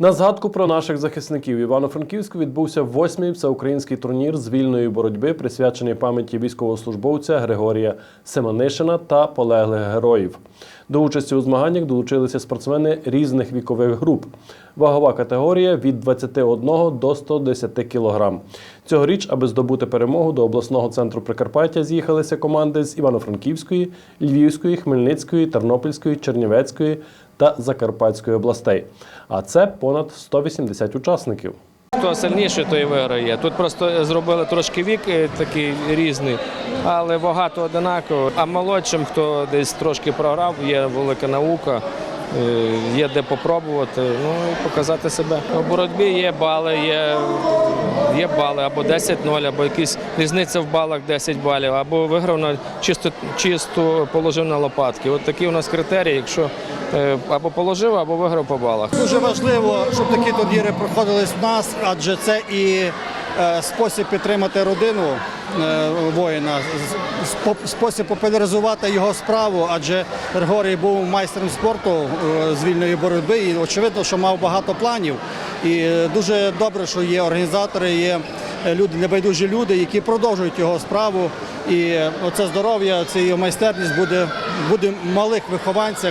На згадку про наших захисників Івано-Франківську відбувся восьмий всеукраїнський турнір з вільної боротьби, присвячений пам'яті військовослужбовця Григорія Семенишина та полеглих героїв. До участі у змаганнях долучилися спортсмени різних вікових груп. Вагова категорія від 21 до 110 кг. Цьогоріч, аби здобути перемогу, до обласного центру Прикарпаття з'їхалися команди з Івано-Франківської, Львівської, Хмельницької, Тернопільської, Чернівецької та Закарпатської областей. А це понад 180 учасників. Хто сильніший, той виграє. Тут просто зробили трошки вік е, такий різний, але багато одинаково. А молодшим, хто десь трошки програв, є велика наука, є де попробувати, ну і показати себе. У боротьбі є бали, є, є бали або 10-0, або якісь різниця в балах 10 балів, або виграв на чисто, чисто положив на лопатки. От такі у нас критерії, якщо е, або положив, або виграв по балах. Дуже важливо, щоб такі турніри проходились в нас, адже це і е, спосіб підтримати родину е, воїна, спосіб популяризувати його справу, адже Григорій був майстром спорту е, з вільної боротьби і очевидно, що мав багато планів. І е, дуже добре, що є організатори, є е, люди, небайдужі люди, які продовжують його справу. І е, оце здоров'я, це його майстерність буде, буде в малих вихованцях